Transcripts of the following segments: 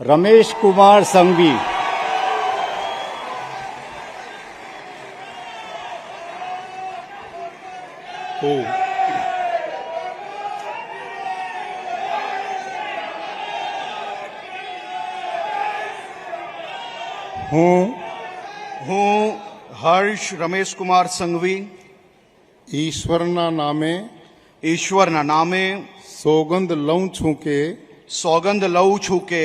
રમેશ કુમાર સંઘવી હું હું હું હર્ષ રમેશકુમાર સંઘવી ઈશ્વરના નામે ઈશ્વરના નામે સોગંદ લઉં છું કે સોગંદ લઉં છું કે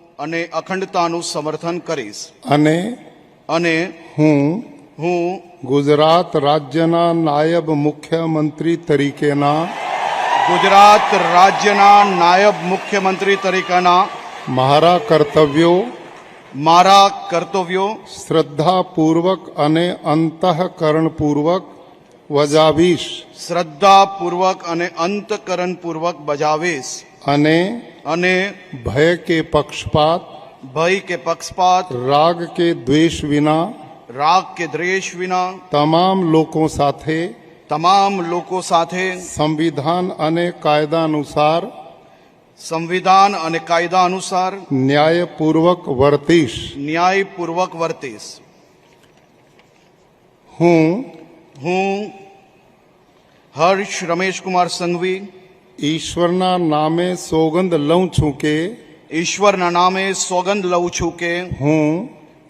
અને અખંડતાનું સમર્થન કરીશ. અને અને હું હું ગુજરાત રાજ્યના નાયબ મુખ્યમંત્રી તરીકેના ગુજરાત રાજ્યના નાયબ મુખ્યમંત્રી તરીકેના મારા કર્તવ્યો મારા કર્તવ્યો શ્રદ્ધાપૂર્વક અને અંતઃકરણપૂર્વક વજાવીશ. શ્રદ્ધાપૂર્વક અને અંતકરણપૂર્વક બજાવીશ. અને અને ભય કે પક્ષપાત ભય કે પક્ષપાત રાગ કે દ્વેષ વિના રાગ કે દ્વેષ વિના તમામ લોકો સાથે તમામ લોકો સાથે સંવિધાન અને કાયદા અનુસાર સંવિધાન અને કાયદા અનુસાર ન્યાયપૂર્વક વર્તીશ ન્યાયપૂર્વક વર્તીશ હું હું હર્ષ રમેશકુમાર સંઘવી ઈશ્વરના નામે સોગંદ લઉં છું કે ઈશ્વરના નામે સોગંદ લઉં છું કે હું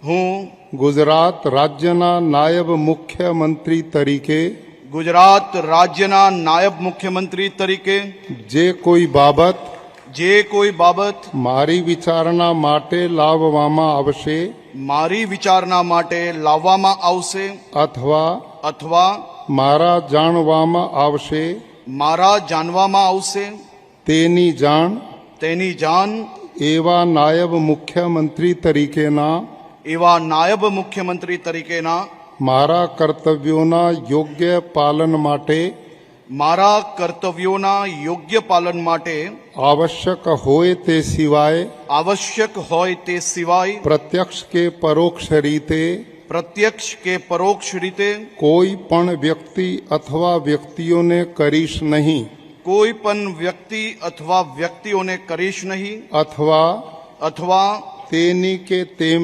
હું ગુજરાત રાજ્યના નાયબ મુખ્યમંત્રી તરીકે ગુજરાત રાજ્યના નાયબ મુખ્યમંત્રી તરીકે જે કોઈ બાબત જે કોઈ બાબત મારી વિચારણા માટે લાવવામાં આવશે મારી વિચારણા માટે લાવવામાં આવશે અથવા અથવા મારા જાણવામાં આવશે મારા જાણવામાં આવશે. તેની જાણ તેની જાણ એવા નાયબ મુખ્યમંત્રી તરીકેના એવા નાયબ મુખ્યમંત્રી તરીકેના મારા કર્તવ્યોના યોગ્ય પાલન માટે મારા કર્તવ્યોના યોગ્ય પાલન માટે આવશ્યક હોય તે સિવાય આવશ્યક હોય તે સિવાય પ્રત્યક્ષ કે પરોક્ષ રીતે પ્રત્યક્ષ કે પરોક્ષ રીતે કોઈ પણ વ્યક્તિ અથવા વ્યક્તિઓને કરીશ નહીં કોઈ પણ વ્યક્તિ અથવા વ્યક્તિઓને કરીશ નહીં અથવા અથવા તેની કે તેમ